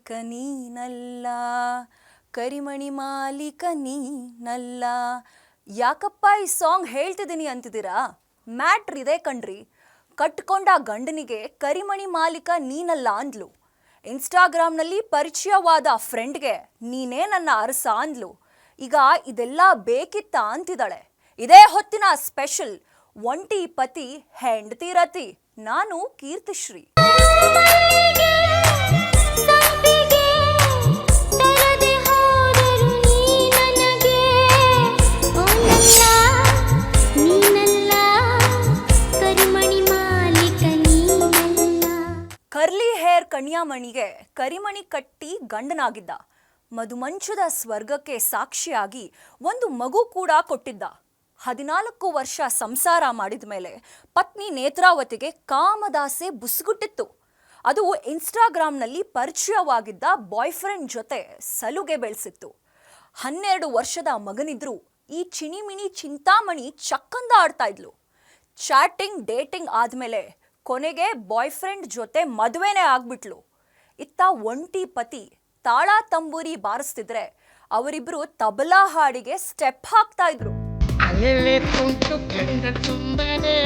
ಮಾಲೀಕ ನೀನಲ್ಲ, ಕರಿಮಣಿ ಮಾಲೀಕ ನೀನಲ್ಲ. ಯಾಕಪ್ಪ ಈ ಸಾಂಗ್ ಹೇಳ್ತಿದ್ದೀನಿ ಅಂತಿದ್ದೀರಾ? ಮ್ಯಾಟ್ರ್ ಇದೆ ಕಣ್ರಿ. ಕಟ್ಕೊಂಡ ಗಂಡನಿಗೆ ಕರಿಮಣಿ ಮಾಲೀಕ ನೀನಲ್ಲ ಅಂದ್ಲು. ಇನ್ಸ್ಟಾಗ್ರಾಮ್ನಲ್ಲಿ ಪರಿಚಯವಾದ ಫ್ರೆಂಡ್ಗೆ ನೀನೇ ನನ್ನ ಅರಸ ಅಂದ್ಲು. ಈಗ ಇದೆಲ್ಲ ಬೇಕಿತ್ತ ಅಂತಿದ್ದಾಳೆ. ಇದೇ ಹೊತ್ತಿನ ಸ್ಪೆಷಲ್, ಒಂಟಿ ಪತಿ ಹೆಂಡತಿ ರತಿ. ನಾನು ಕೀರ್ತಿಶ್ರೀ. ಕರ್ಲಿ ಹೇರ್ ಕಣ್ಯಾಮಣಿಗೆ ಕರಿಮಣಿ ಕಟ್ಟಿ ಗಂಡನಾಗಿದ್ದ. ಮಧುಮಂಚದ ಸ್ವರ್ಗಕ್ಕೆ ಸಾಕ್ಷಿಯಾಗಿ ಒಂದು ಮಗು ಕೂಡ ಕೊಟ್ಟಿದ್ದ. ಹದಿನಾಲ್ಕು ವರ್ಷ ಸಂಸಾರ ಮಾಡಿದ ಮೇಲೆ ಪತ್ನಿ ನೇತ್ರಾವತಿಗೆ ಕಾಮದಾಸೆ ಬುಸುಗುಟ್ಟಿತ್ತು. ಅದು ಇನ್ಸ್ಟಾಗ್ರಾಮ್ನಲ್ಲಿ ಪರಿಚಯವಾಗಿದ್ದ ಬಾಯ್ಫ್ರೆಂಡ್ ಜೊತೆ ಸಲುಗೆ ಬೆಳೆಸಿತ್ತು. ಹನ್ನೆರಡು ವರ್ಷದ ಮಗನಿದ್ರು. ಈ ಚಿಣಿಮಿಣಿ ಚಿಂತಾಮಣಿ ಚಕ್ಕಂದ ಆಡ್ತಾ ಇದ್ಲು. ಚಾಟಿಂಗ್, ಡೇಟಿಂಗ್ ಆದಮೇಲೆ ಕೊನೆಗೆ ಬಾಯ್ಫ್ರೆಂಡ್ ಜೊತೆ ಮದುವೆನೇ ಆಗ್ಬಿಟ್ಲು. ಇತ್ತ ಒಂಟಿ ಪತಿ ತಾಳ ತಂಬೂರಿ ಬಾರಿಸ್ತಿದ್ರೆ ಅವರಿಬ್ರು ತಬಲಾ ಹಾಡಿಗೆ ಸ್ಟೆಪ್ ಹಾಕ್ತಾ ಇದ್ರು. ತುಂಬನೆ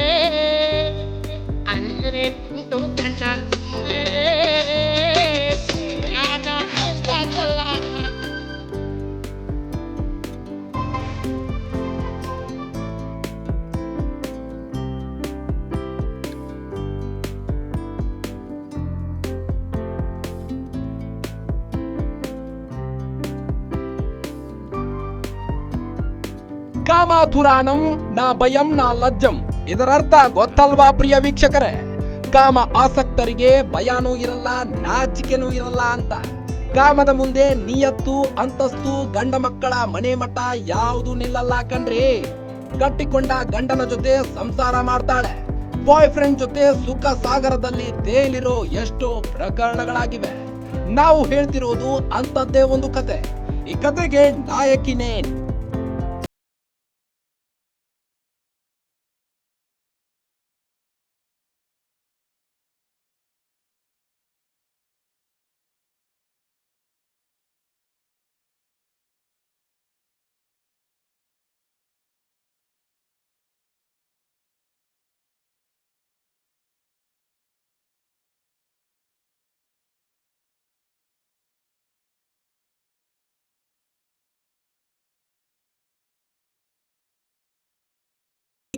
ಅಲ್ಲೇ ತುಂಟು ಗಂಡ ತುಂಬನೆ ಯಾನ ಹೆಸರಲ್ಲ. ಕಾಮಾತುರಾಣಂ ನಾ ಭಯಂ ನಾ ಲಜ್ಜಂ ಇದರರ್ಥ ಗೊತ್ತಲ್ವಾ ಪ್ರಿಯ ವೀಕ್ಷಕರೇ ಕಾಮ ಆಸಕ್ತರಿಗೆ ಭಯನೂ ಇರಲ್ಲ, ನಾಚಿಕೆನೂ ಇರಲ್ಲ ಅಂತ. ಕಾಮದ ಮುಂದೆ ನಿಯತ್ತು, ಅಂತಸ್ತು, ಗಂಡ ಮಕ್ಕಳ ಮನೆ ಮಠ ಯಾವುದು ನಿಲ್ಲಲ್ಲ ಕಣ್ರಿ. ಕಟ್ಟಿಕೊಂಡ ಗಂಡನ ಜೊತೆ ಸಂಸಾರ ಮಾಡ್ತಾಳೆ. ಬಾಯ್ ಫ್ರೆಂಡ್ ಜೊತೆ ಸುಖ ಸಾಗರದಲ್ಲಿ ತೇಲಿರೋ ಎಷ್ಟೋ ಪ್ರಕರಣಗಳಾಗಿವೆ. ನಾವು ಹೇಳ್ತಿರೋದು ಅಂತದ್ದೇ ಒಂದು ಕತೆ. ಈ ಕತೆಗೆ ನಾಯಕಿನೇ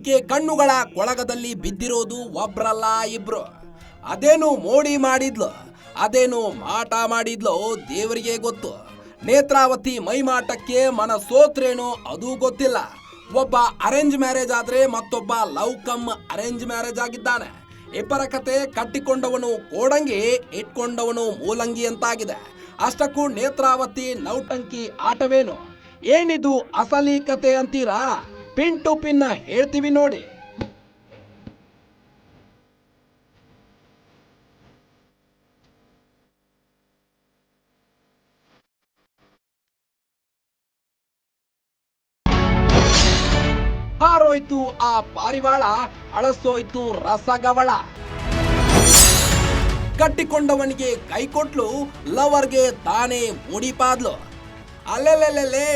ಈಕೆ ಕಣ್ಣುಗಳ ಕೊಳಗದಲ್ಲಿ ಬಿದ್ದಿರೋದು ಒಬ್ರಲ್ಲ ಇಬ್ರು. ಅದೇನು ಮೋಡಿ ಮಾಡಿದ್ಲು? ಅದೇನು ಮಾಟ ಮಾಡಿದ್ಲು ದೇವರಿಗೆ ಗೊತ್ತು. ನೇತ್ರಾವತಿ ಮೈಮಾಟಕ್ಕೆ ಮನ ಸೋತ್ರೇನೋ ಅದು ಗೊತ್ತಿಲ್ಲ. ಒಬ್ಬ ಅರೇಂಜ್ ಮ್ಯಾರೇಜ್ ಆದ್ರೆ ಮತ್ತೊಬ್ಬ ಲವ್ ಕಮ್ ಅರೇಂಜ್ ಮ್ಯಾರೇಜ್ ಆಗಿದ್ದಾನೆ. ಇಬ್ಬರ ಕತೆ ಕಟ್ಟಿಕೊಂಡವನು ಕೋಡಂಗಿ, ಇಟ್ಕೊಂಡವನು ಮೂಲಂಗಿ ಅಂತಾಗಿದೆ. ಅಷ್ಟಕ್ಕೂ ನೇತ್ರಾವತಿ ನೌಟಂಕಿ ಆಟವೇನು? ಏನಿದು ಅಸಲಿ ಕತೆ ಅಂತೀರಾ? ಪಿನ್ ಟು ಪಿನ್ ಹೇಳ್ತೀವಿ ನೋಡಿ. ಹಾರೋಯ್ತು ಆ ಪಾರಿವಾಳ, ಅಳಸೋಯ್ತು ರಸಗವಳ. ಕಟ್ಟಿಕೊಂಡವನಿಗೆ ಕೈ ಕೊಟ್ಲು ಲವರ್ಗೆ ತಾನೇ ಮುಡಿಪಾದ್ಲು. ಅಲ್ಲೆಲ್ಲೆಲ್ಲೆಲ್ಲೇ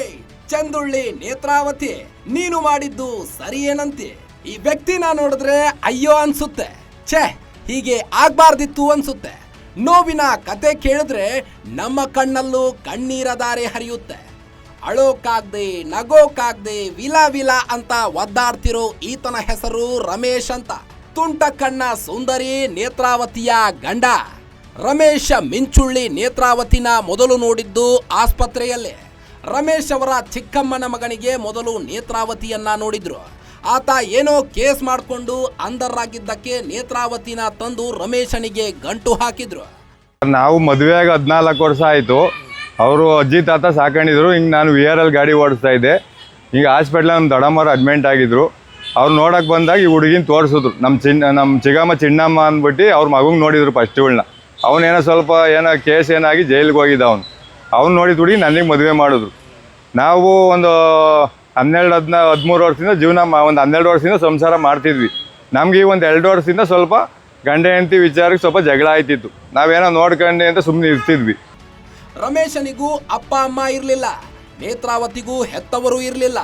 ಚಂದುಳ್ಳಿ ನೇತ್ರಾವತಿ, ನೀನು ಮಾಡಿದ್ದು ಸರಿ ಏನಂತೆ ಈ ವ್ಯಕ್ತಿನ ನೋಡಿದ್ರೆ ಅಯ್ಯೋ ಅನ್ಸುತ್ತೆ. ಛೇ, ಹೀಗೆ ಆಗ್ಬಾರ್ದಿತ್ತು ಅನ್ಸುತ್ತೆ. ನೋವಿನ ಕತೆ ಕೇಳಿದ್ರೆ ನಮ್ಮ ಕಣ್ಣಲ್ಲೂ ಕಣ್ಣೀರ ದಾರೆ ಹರಿಯುತ್ತೆ. ಅಳೋಕಾಗ್ದೆ, ನಗೋಕಾಗ್ದೆ, ವಿಲ ವಿಲ ಅಂತ ಒದ್ದಾಡ್ತಿರೋ ಈತನ ಹೆಸರು ರಮೇಶ್ ಅಂತ. ತುಂಟ ಕಣ್ಣ ಸುಂದರಿ ನೇತ್ರಾವತಿಯ ಗಂಡ. ರಮೇಶ ಮಿಂಚುಳ್ಳಿ ನೇತ್ರಾವತಿನ ಮೊದಲು ನೋಡಿದ್ದು ಆಸ್ಪತ್ರೆಯಲ್ಲೇ. ರಮೇಶ್ ಅವರ ಚಿಕ್ಕಮ್ಮನ ಮಗನಿಗೆ ಮೊದಲು ನೇತ್ರಾವತಿಯನ್ನ ನೋಡಿದ್ರು. ಆತ ಏನೋ ಕೇಸ್ ಮಾಡಿಕೊಂಡು ಅಂಧರಾಗಿದ್ದಕ್ಕೆ ನೇತ್ರಾವತಿನ ತಂದು ರಮೇಶನಿಗೆ ಗಂಟು ಹಾಕಿದ್ರು. ನಾವು ಮದುವೆಯಾಗಿ ಹದಿನಾಲ್ಕು ವರ್ಷ ಆಯಿತು. ಅವರು ಅಜ್ಜಿ, ತಾತ ಸಾಕೊಂಡಿದ್ರು ಹಿಂಗೆ ನಾನು ವಿ ಆರ್ ಎಲ್ ಗಾಡಿ ಓಡಿಸ್ತಾ ಇದ್ದೆ. ಈಗ ಹಾಸ್ಪಿಟ್ಲ ನಮ್ಮ ದಡಮ್ಮರು ಅಡ್ಮಿಂಟ್ ಆಗಿದ್ರು. ಅವ್ರು ನೋಡಕ್ಕೆ ಬಂದಾಗ ಈ ಹುಡುಗಿನ ತೋರಿಸಿದ್ರು. ನಮ್ಮ ಚಿನ್ನ ನಮ್ಮ ಚಿಗಮ್ಮ ಚಿನ್ನಮ್ಮ ಅಂದ್ಬಿಟ್ಟು ಅವ್ರ ಮಗಂಗೆ ನೋಡಿದ್ರು ಫಸ್ಟ್ ಇವಳನ್ನ ಅವನೇನೋ ಸ್ವಲ್ಪ ಏನೋ ಕೇಸ್ ಏನಾಗಿ ಜೈಲಿಗೆ ಹೋಗಿದ್ದ ಅವನು. ಅವ್ನು ನೋಡಿ ದುಡಿ ನನಗೆ ಮದುವೆ ಮಾಡಿದ್ರು. ನಾವು ಒಂದು ಹನ್ನೆರಡು ಹದಿನ, ಹದಿಮೂರು ವರ್ಷದಿಂದ ಜೀವನ ಒಂದು ಹನ್ನೆರಡು ವರ್ಷದಿಂದ ಸಂಸಾರ ಮಾಡ್ತಿದ್ವಿ. ನಮಗೆ ಈ ಒಂದು ಎರಡು ವರ್ಷದಿಂದ ಸ್ವಲ್ಪ ಗಂಡ ಹೆಂಡತಿ ವಿಚಾರಕ್ಕೆ ಸ್ವಲ್ಪ ಜಗಳ ಆಯ್ತಿತ್ತು. ನಾವೇನೋ ನೋಡ್ಕೊಂಡೆ ಅಂತ ಸುಮ್ಮನೆ ಇರ್ತಿದ್ವಿ. ರಮೇಶನಿಗೂ ಅಪ್ಪ, ಅಮ್ಮ ಇರಲಿಲ್ಲ. ನೇತ್ರಾವತಿಗೂ ಹೆತ್ತವರು ಇರಲಿಲ್ಲ.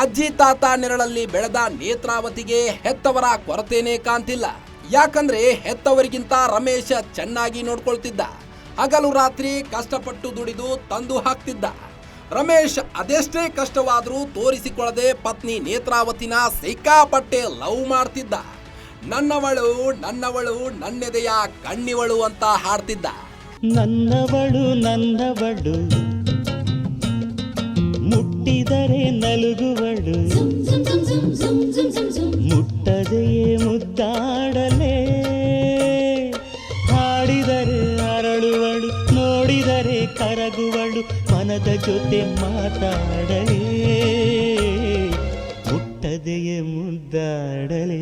ಅಜ್ಜಿ, ತಾತ ನೆರಳಲ್ಲಿ ಬೆಳೆದ ನೇತ್ರಾವತಿಗೆ ಹೆತ್ತವರ ಕೊರತೆನೇ ಕಾಣ್ತಿಲ್ಲ. ಯಾಕಂದ್ರೆ ಹೆತ್ತವರಿಗಿಂತ ರಮೇಶ ಚೆನ್ನಾಗಿ ನೋಡ್ಕೊಳ್ತಿದ್ದ. ಹಗಲು ರಾತ್ರಿ ಕಷ್ಟಪಟ್ಟು ದುಡಿದು ತಂದು ಹಾಕ್ತಿದ್ದ. ರಮೇಶ್ ಅದೆಷ್ಟೇ ಕಷ್ಟವಾದರೂ ತೋರಿಸಿಕೊಳ್ಳದೆ ಪತ್ನಿ ನೇತ್ರಾವತಿನ ಸಿಕ್ಕಾಪಟ್ಟೆ ಲವ್ ಮಾಡ್ತಿದ್ದ. ನನ್ನವಳು ನನ್ನವಳು ನನ್ನೆದೆಯ ಕಣ್ಣಿವಳು ಅಂತ ಹಾಡ್ತಿದ್ದ. ನನ್ನವಳು ನನ್ನವಳು ಮುಟ್ಟಿದರೆ ನಲುಗುವಳು ಮುಟ್ಟದೆಯೇ ಮುದ್ದಾಡಲೇ ಕರಗುವಳು ಮನದ ಜೊತೆ ಮಾತಾಡಲೇ. ಮುಟ್ಟದೆಯೇ ಮುದ್ದಾಡಲೇ.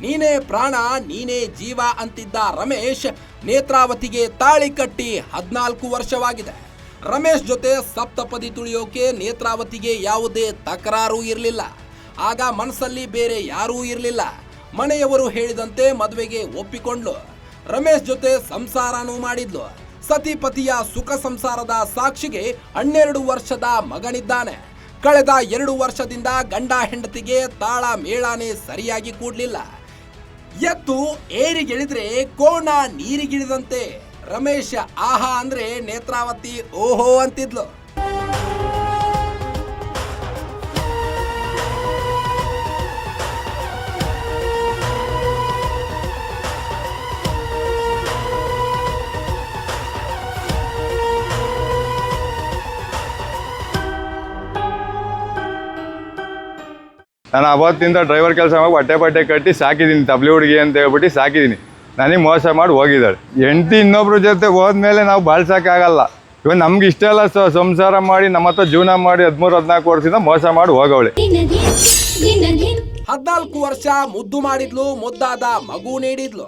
ನೀನೇ ಪ್ರಾಣ, ನೀನೇ ಜೀವ ಅಂತಿದ್ದ ರಮೇಶ್ ನೇತ್ರಾವತಿಗೆ ತಾಳಿ ಕಟ್ಟಿ ಹದಿನಾಲ್ಕು ವರ್ಷವಾಗಿದೆ. ರಮೇಶ್ ಜೊತೆ ಸಪ್ತಪದಿ ತುಳಿಯೋಕೆ ನೇತ್ರಾವತಿಗೆ ಯಾವುದೇ ತಕರಾರು ಇರಲಿಲ್ಲ. ಆಗ ಮನಸ್ಸಲ್ಲಿ ಬೇರೆ ಯಾರೂ ಇರಲಿಲ್ಲ. ಮನೆಯವರು ಹೇಳಿದಂತೆ ಮದುವೆಗೆ ಒಪ್ಪಿಕೊಂಡ್ಲು. ರಮೇಶ್ ಜೊತೆ ಸಂಸಾರನೂ ಮಾಡಿದ್ಲು. ಸತಿಪತಿಯ ಸುಖ ಸಂಸಾರದ ಸಾಕ್ಷಿಗೆ ಹನ್ನೆರಡು ವರ್ಷದ ಮಗನಿದ್ದಾನೆ. ಕಳೆದ ಎರಡು ವರ್ಷದಿಂದ ಗಂಡ ಹೆಂಡತಿಗೆ ತಾಳ ಮೇಳಾನೆ ಸರಿಯಾಗಿ ಕೂಡಲಿಲ್ಲ. ಎತ್ತು ಏರಿಗಿಳಿದ್ರೆ ಕೋಣ ನೀರಿಗಿಳಿದಂತೆ. ರಮೇಶ್, ಆಹಾ ಅಂದ್ರೆ ನೇತ್ರಾವತಿ ಓಹೋ ಅಂತಿದ್ಲು. ನಾನು ಅವತ್ತಿಂದ ಡ್ರೈವರ್ ಕೆಲಸ ಮಾಡಿ ಬಟ್ಟೆ ಬಟ್ಟೆ ಕಟ್ಟಿ ಸಾಕಿದ್ದೀನಿ ತಬ್ಲಿ ಹುಡುಗಿ ಅಂತ ಹೇಳ್ಬಿಟ್ಟು ಸಾಕಿದ್ದೀನಿ. ನನಗೆ ಮೋಸ ಮಾಡಿ ಹೋಗಿದ್ದಾಳೆ. ಹೆಂಡತಿ ಇನ್ನೊಬ್ರ ಜೊತೆ ಹೋದ್ಮೇಲೆ ನಾವು ಬಾಳ್ಸೋಕ್ಕಾಗಲ್ಲ. ಇವಾಗ ನಮ್ಗೆ ಇಷ್ಟ ಎಲ್ಲ ಸ ಸಂಸಾರ ಮಾಡಿ, ನಮ್ಮ ಹತ್ರ ಜೀವನ ಮಾಡಿ ಹದಿಮೂರು, ಹದಿನಾಲ್ಕು ವರ್ಷದಿಂದ ಮೋಸ ಮಾಡಿ ಹೋಗವಳೆ. ಹದಿನಾಲ್ಕು ವರ್ಷ ಮುದ್ದು ಮಾಡಿದ್ಲು, ಮುದ್ದಾದ ಮಗು ನೀಡಿದ್ಲು.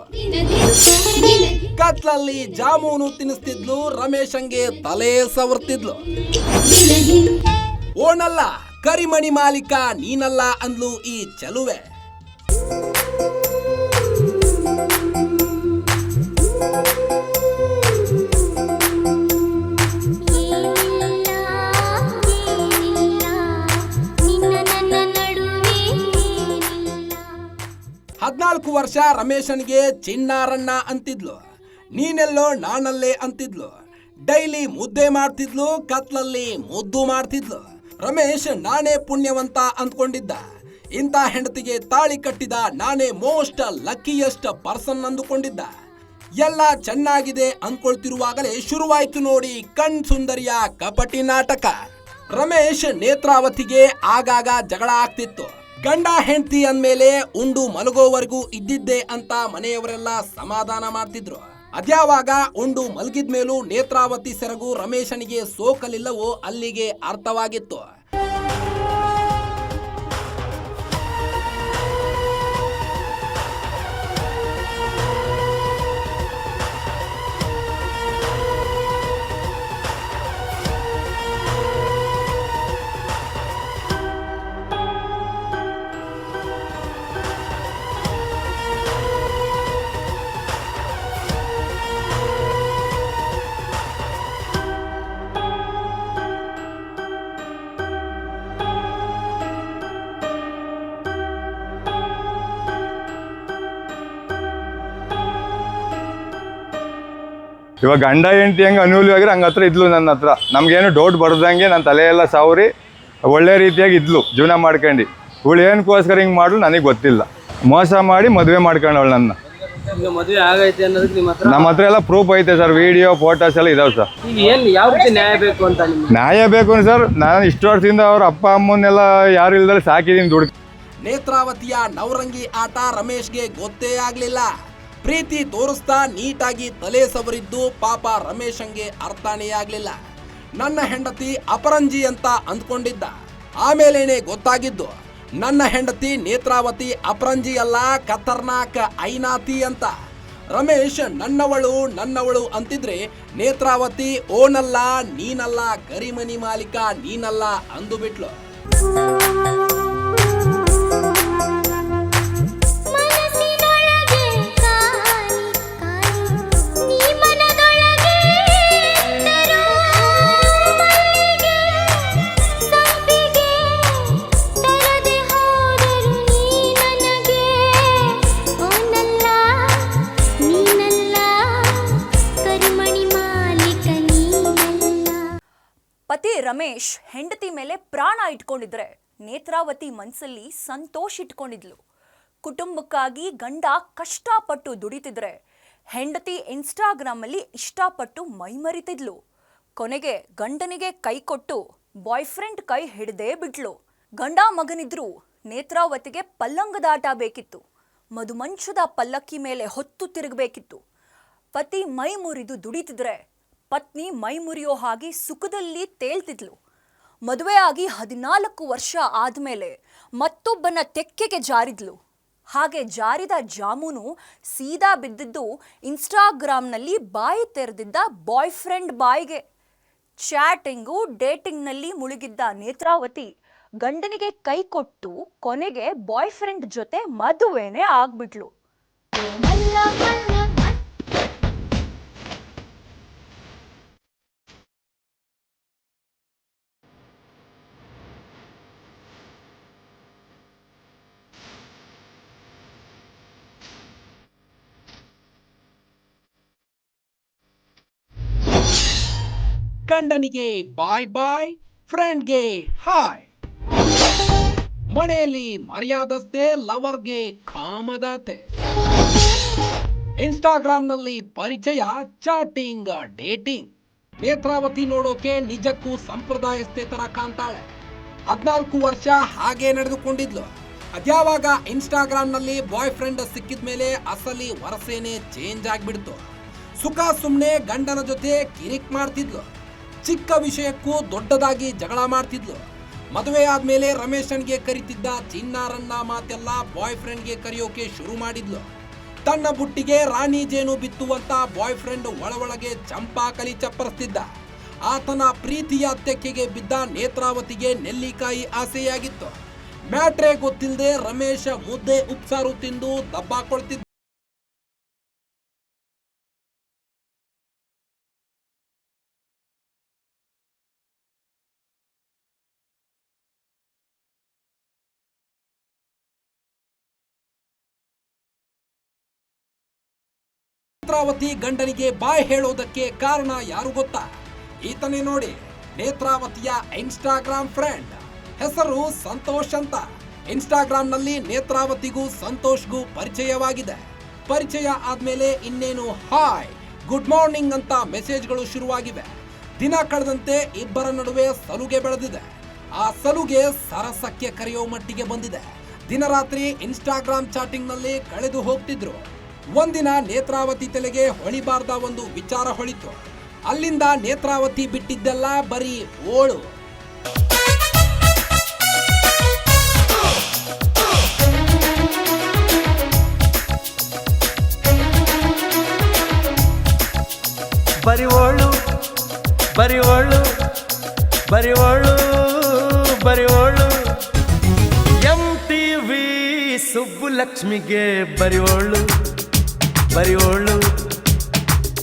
ಕತ್ಲಲ್ಲಿ ಜಾಮೂನು ತಿನ್ನಿಸ್ತಿದ್ಲು, ರಮೇಶಂಗೆ ತಲೆ ಸವರ್ತಿದ್ಲು. ಓಣಲ್ಲ ಕರಿಮಣಿ ಮಾಲೀಕ ನೀನಲ್ಲ ಅಂದ್ಲು ಈ ಚಲುವೆ. ಹದಿನಾಲ್ಕು ವರ್ಷ ರಮೇಶನ್ಗೆ ಚಿನ್ನಾರಣ್ಣ ಅಂತಿದ್ಲು. ನೀನೆಲ್ಲೋ ನಾನಲ್ಲೇ ಅಂತಿದ್ಲು. ಡೈಲಿ ಮುದ್ದೆ ಮಾಡ್ತಿದ್ಲು, ಕತ್ಲಲ್ಲಿ ಮುದ್ದು ಮಾಡ್ತಿದ್ಲು. ರಮೇಶ್ ನಾನೇ ಪುಣ್ಯವಂತ ಅಂದ್ಕೊಂಡಿದ್ದ. ಇಂಥ ಹೆಂಡತಿಗೆ ತಾಳಿ ಕಟ್ಟಿದ ನಾನೇ ಮೋಸ್ಟ್ ಲಕ್ಕಿಯಸ್ಟ್ ಪರ್ಸನ್ ಅಂದುಕೊಂಡಿದ್ದ. ಎಲ್ಲ ಚೆನ್ನಾಗಿದೆ ಅಂದ್ಕೊಳ್ತಿರುವಾಗಲೇ ಶುರುವಾಯ್ತು ನೋಡಿ ಕಣ್ ಸುಂದರಿಯ ಕಪಟಿ ನಾಟಕ. ರಮೇಶ್ ನೇತ್ರಾವತಿಗೆ ಆಗಾಗ ಜಗಳ ಆಗ್ತಿತ್ತು. ಗಂಡ ಹೆಂಡತಿ ಅಂದ್ಮೇಲೆ ಉಂಡು ಮಲಗೋವರೆಗೂ ಇದ್ದಿದ್ದೆ ಅಂತ ಮನೆಯವರೆಲ್ಲ ಸಮಾಧಾನ ಮಾಡ್ತಿದ್ರು. ಅದ್ಯಾವಾಗ ಉಂಡು ಮಲಗಿದ ಮೇಲೂ ನೇತ್ರಾವತಿ ಸೆರಗು ರಮೇಶನಿಗೆ ಸೋಕಲಿಲ್ಲವೋ ಅಲ್ಲಿಗೆ ಅರ್ಥವಾಗಿತ್ತು. ಇವಾಗ ಗಂಡ ಹೆಂಡತಿ ಹೆಂಗೆ ಅನ್ಯೂಲ್ಯವಾಗಿರೋ ಹಂಗೆ ಹತ್ರ ಇದ್ಲು ನನ್ನ ಹತ್ರ. ನಮಗೇನು ಡೌಟ್ ಬರ್ದಂಗೆ ನನ್ನ ತಲೆಯೆಲ್ಲ ಸಾವ್ರಿ ಒಳ್ಳೆ ರೀತಿಯಾಗಿ ಇದ್ಲು ಜೀವನ ಮಾಡ್ಕೊಂಡು. ಇವಳು ಏನಕ್ಕೋಸ್ಕರ ಹಿಂಗೆ ಮಾಡಲು ನನಗೆ ಗೊತ್ತಿಲ್ಲ. ಮೋಸ ಮಾಡಿ ಮದುವೆ ಮಾಡ್ಕೊಂಡವಳು ನನ್ನ. ಮದುವೆ ಆಗೈತೆ ಅನ್ನೋದಕ್ಕೆ ನಿಮ್ಮ ಹತ್ರ ನಮ್ಮ ಹತ್ರ ಎಲ್ಲ ಪ್ರೂಫ್ ಐತೆ ಸರ್ ವಿಡಿಯೋ ಫೋಟೋಸ್ ಎಲ್ಲ ಇದಾವೆ ಸರ್ ಈಗ ಏನ್ ಯಾವ ರೀತಿ ನ್ಯಾಯ ಬೇಕು ಅಂತ ನಿಮ್ಗೆ? ನ್ಯಾಯ ಬೇಕು ಸರ್ ನಾನು ಇಷ್ಟು ವರ್ಷದಿಂದ ಅವ್ರ ಅಪ್ಪ ಅಮ್ಮನ್ನೆಲ್ಲ ಯಾರು ಇಲ್ದಲ್ಲಿ ಸಾಕಿದ್ದೀನಿ ದುಡ್ಡು ನೇತ್ರಾವತಿಯ ನವರಂಗಿ ಆಟ ರಮೇಶ್ಗೆ ಗೊತ್ತೇ ಆಗ್ಲಿಲ್ಲ. ಪ್ರೀತಿ ತೋರಿಸ್ತಾ ನೀಟಾಗಿ ತಲೆ ಸವರಿದ್ದು ಪಾಪ ರಮೇಶಂಗೆ ಅರ್ಥನೇ ಆಗ್ಲಿಲ್ಲ ನನ್ನ ಹೆಂಡತಿ ಅಪರಂಜಿ ಅಂತ ಅಂದ್ಕೊಂಡಿದ್ದ. ಆಮೇಲೇನೆ ಗೊತ್ತಾಗಿದ್ದು, ನನ್ನ ಹೆಂಡತಿ ನೇತ್ರಾವತಿ ಅಪರಂಜಿ ಅಲ್ಲ, ಖತರ್ನಾಕ್ ಐನಾತಿ ಅಂತ. ರಮೇಶ್, ನನ್ನವಳು ನನ್ನವಳು ಅಂತಿದ್ರೆ, ನೇತ್ರಾವತಿ, ಓನಲ್ಲ, ನೀನಲ್ಲ ಕರಿಮನಿ ಮಾಲೀಕ, ನೀನಲ್ಲ ಅಂದು ಪ್ರಾಣ ಇಟ್ಕೊಂಡಿದ್ರೆ ನೇತ್ರಾವತಿ ಮನಸ್ಸಲ್ಲಿ ಸಂತೋಷ ಇಟ್ಕೊಂಡಿದ್ಲು. ಕುಟುಂಬಕ್ಕಾಗಿ ಗಂಡ ಕಷ್ಟಪಟ್ಟು ದುಡಿತಿದ್ರೆ ಹೆಂಡತಿ ಇನ್ಸ್ಟಾಗ್ರಾಮಲ್ಲಿ ಇಷ್ಟಪಟ್ಟು ಮೈಮರಿತಿದ್ಲು. ಕೊನೆಗೆ ಗಂಡನಿಗೆ ಕೈ ಕೊಟ್ಟು ಬಾಯ್ ಫ್ರೆಂಡ್ ಕೈ ಹಿಡ್ದೇ ಬಿಟ್ಲು. ಗಂಡ ಮಗನಿದ್ರು ನೇತ್ರಾವತಿಗೆ ಪಲ್ಲಂಗದಾಟ ಬೇಕಿತ್ತು ಮಧುಮಂಚದ ಪಲ್ಲಕ್ಕಿ ಮೇಲೆ ಹೊತ್ತು ತಿರುಗಬೇಕಿತ್ತು. ಪತಿ ಮೈ ಮುರಿದು ದುಡಿತಿದ್ರೆ ಪತ್ನಿ ಮೈ ಮುರಿಯೋ ಹಾಗೆ ಸುಖದಲ್ಲಿ ತೇಲ್ತಿದ್ಲು. ಮದುವೆ ಆಗಿ ಹದಿನಾಲ್ಕು ವರ್ಷ ಆದಮೇಲೆ ಮತ್ತೊಬ್ಬನ ತೆಕ್ಕೆಗೆ ಜಾರಿದ್ಲು. ಹಾಗೆ ಜಾರಿದ ಜಾಮೂನು ಸೀದಾ ಬಿದ್ದಿದ್ದು ಇನ್ಸ್ಟಾಗ್ರಾಮ್ನಲ್ಲಿ ಬಾಯಿ ತೆರೆದಿದ್ದ ಬಾಯ್ ಫ್ರೆಂಡ್ ಬಾಯ್ಗೆ. ಚಾಟಿಂಗು, ಡೇಟಿಂಗ್ನಲ್ಲಿ ಮುಳುಗಿದ್ದ ನೇತ್ರಾವತಿ ಗಂಡನಿಗೆ ಕೈ ಕೊಟ್ಟು ಕೊನೆಗೆ ಬಾಯ್ ಫ್ರೆಂಡ್ ಜೊತೆ ಮದುವೆನೇ ಆಗ್ಬಿಟ್ಲು. ಗಂಡನಿಗೆ ಬಾಯ್ ಬಾಯ್ ಫ್ರೆಂಡ್ಗೆ ಹಾಯ್ ಮನೆಯಲ್ಲಿ ಮರ್ಯಾದಸ್ತೆ ಲವರ್ಗೆ ಕಾಮದಾತೆ. ಇನ್ಸ್ಟಾಗ್ರಾಮ್ನಲ್ಲಿ ಪರಿಚಯ, ಚಾಟಿಂಗ್, ಡೇಟಿಂಗ್. ನೇತ್ರಾವತಿ ನೋಡೋಕೆ ನಿಜಕ್ಕೂ ಸಂಪ್ರದಾಯಸ್ಥೆ ತರ ಕಾಣ್ತಾಳೆ. ಹದಿನಾಲ್ಕು ವರ್ಷ ಹಾಗೆ ನಡೆದುಕೊಂಡಿದ್ಲು. ಅದ್ಯಾವಾಗ ಇನ್ಸ್ಟಾಗ್ರಾಮ್ನಲ್ಲಿ ಬಾಯ್ ಫ್ರೆಂಡ್ ಸಿಕ್ಕಿದ ಮೇಲೆ ಅಸಲಿ ವರಸೇನೆ ಚೇಂಜ್ ಆಗಿಬಿಡ್ತು. ಸುಖ ಸುಮ್ಮನೆ ಗಂಡನ ಜೊತೆ ಕಿರಿಕ್ ಮಾಡ್ತಿದ್ಲು. ಚಿಕ್ಕ ವಿಷಯಕ್ಕೂ ದೊಡ್ಡದಾಗಿ ಜಗಳ ಮಾಡ್ತಿದ್ಲು. ಮದುವೆ ಆದ್ಮೇಲೆ ರಮೇಶನ್ಗೆ ಕರಿತಿದ್ದ ಚಿನ್ನಾರನ್ನ ಮಾತೆಲ್ಲ ಬಾಯ್ ಫ್ರೆಂಡ್ಗೆ ಕರೆಯೋಕೆ ಶುರು ಮಾಡಿದ್ಲು. ತನ್ನ ಬುಟ್ಟಿಗೆ ರಾಣಿ ಜೇನು ಬಿತ್ತುವಂತ ಬಾಯ್ ಫ್ರೆಂಡ್ ಒಳಒಳಗೆ ಚಂಪಾ ಕಲಿ ಚಪ್ಪರಿಸ್ತಿದ್ದ. ಆತನ ಪ್ರೀತಿಯ ತೆಕ್ಕೆಗೆ ಬಿದ್ದ ನೇತ್ರಾವತಿಗೆ ನೆಲ್ಲಿಕಾಯಿ ಆಸೆಯಾಗಿತ್ತು. ಮ್ಯಾಟ್ರೆ ಗೊತ್ತಿಲ್ಲದೆ ರಮೇಶ ಮುದ್ದೆ ಉಪ್ಸಾರು ತಿಂದು ದಬ್ಬಾಕೊಳ್ತಿದ್ದ. ನೇತ್ರಾವತಿ ಗಂಡನಿಗೆ ಬಾಯ್ ಹೇಳೋದಕ್ಕೆ ಕಾರಣ ಯಾರು ಗೊತ್ತಾ? ಈತನೇ ನೋಡಿ, ನೇತ್ರಾವತಿಯ ಇನ್ಸ್ಟಾಗ್ರಾಮ್ ಫ್ರೆಂಡ್. ಹೆಸರು ಸಂತೋಷ್ ಅಂತ. ಇನ್ಸ್ಟಾಗ್ರಾಮ್ನಲ್ಲಿ ನೇತ್ರಾವತಿಗೂ ಸಂತೋಷ್ಗೂ ಪರಿಚಯವಾಗಿದೆ. ಪರಿಚಯ ಆದ್ಮೇಲೆ ಇನ್ನೇನು ಹಾಯ್, ಗುಡ್ ಮಾರ್ನಿಂಗ್ ಅಂತ ಮೆಸೇಜ್ಗಳು ಶುರುವಾಗಿವೆ. ದಿನ ಕಳೆದಂತೆ ಇಬ್ಬರ ನಡುವೆ ಸಲುಗೆ ಬೆಳೆದಿದೆ. ಆ ಸಲುಗೆ ಸರಸಕ್ಕೆ ಕರೆಯೋ ಮಟ್ಟಿಗೆ ಬಂದಿದೆ. ದಿನರಾತ್ರಿ ಇನ್ಸ್ಟಾಗ್ರಾಮ್ ಚಾಟಿಂಗ್ನಲ್ಲಿ ಕಳೆದು ಹೋಗ್ತಿದ್ರು. ಒಂದಿನ ನೇತ್ರಾವತಿ ತಲೆಗೆ ಹೊಳಿಬಾರ್ದ ಒಂದು ವಿಚಾರ ಹೊಳಿತು. ಅಲ್ಲಿಂದ ನೇತ್ರಾವತಿ ಬಿಟ್ಟಿದ್ದೆಲ್ಲ ಬರೀ ಓಳು. ಬರಿ ಓಳು ಬರಿ ಓಳು ಬರಿ ಓಳು ಬರಿ ಓಳು. ಎಂ ಟಿ ವಿ ಸುಬ್ಬುಲಕ್ಷ್ಮಿಗೆ ಬರಿವೋಳು ಬರಿವೋಳು